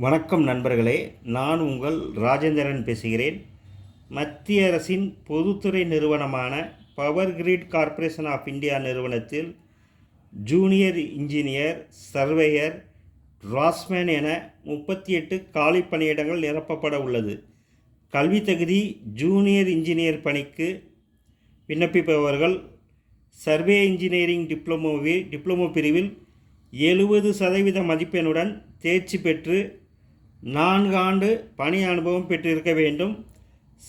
வணக்கம் நண்பர்களே நான் உங்கள் ராஜேந்திரன் பேசுகிறேன். மத்திய அரசின் பொதுத்துறை நிறுவனமான power grid corporation of India நிறுவனத்தில் ஜூனியர் இன்ஜினியர் சர்வேயர் ராஸ்மேன் என முப்பத்தி எட்டு காலி பணியிடங்கள் நிரப்பப்பட உள்ளது. கல்வி தகுதி ஜூனியர் இன்ஜினியர் பணிக்கு விண்ணப்பிப்பவர்கள் சர்வே இன்ஜினியரிங் டிப்ளமோவில் டிப்ளமோ பிரிவில் எழுபது சதவீத மதிப்பெண்ணுடன் தேர்ச்சி பெற்று நான்கு ஆண்டு பணி அனுபவம் பெற்றிருக்க வேண்டும்.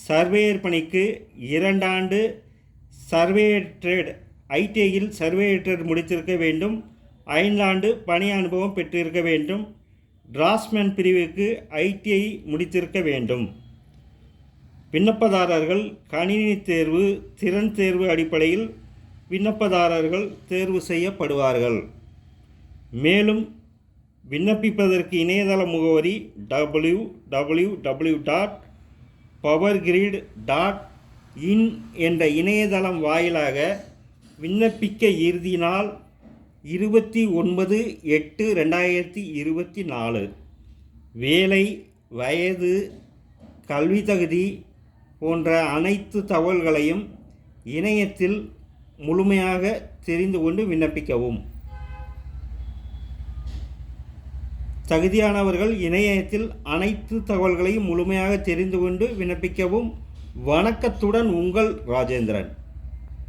சர்வேயர் பணிக்கு இரண்டாண்டு சர்வேயற்றட் ஐடிஐயில் சர்வேயற்றட் முடித்திருக்க வேண்டும். ஐந்தாண்டு பணி அனுபவம் பெற்றிருக்க வேண்டும். டிராஸ்மேன் பிரிவுக்கு ஐடிஐ முடித்திருக்க வேண்டும். விண்ணப்பதாரர்கள் கணினி தேர்வு திறன் தேர்வு அடிப்படையில் விண்ணப்பதாரர்கள் தேர்வு செய்யப்படுவார்கள். மேலும் விண்ணப்பிப்பதற்கு இணையதள முகவரி W W W dot power grid dot in என்ற இணையதளம் வாயிலாக விண்ணப்பிக்க இறுதி நாள் இருபத்தி ஒன்பது எட்டு ரெண்டாயிரத்தி இருபத்தி நாலு. வேலை வயது கல்வி தகுதி போன்ற அனைத்து தகவல்களையும் இணையத்தில் முழுமையாக தெரிந்து கொண்டு விண்ணப்பிக்கவும். தகுதியானவர்கள் இணையத்தில் அனைத்து தகவல்களையும் முழுமையாக தெரிந்து கொண்டு விண்ணப்பிக்கவும் வணக்கத்துடன் உங்கள் ராஜேந்திரன்.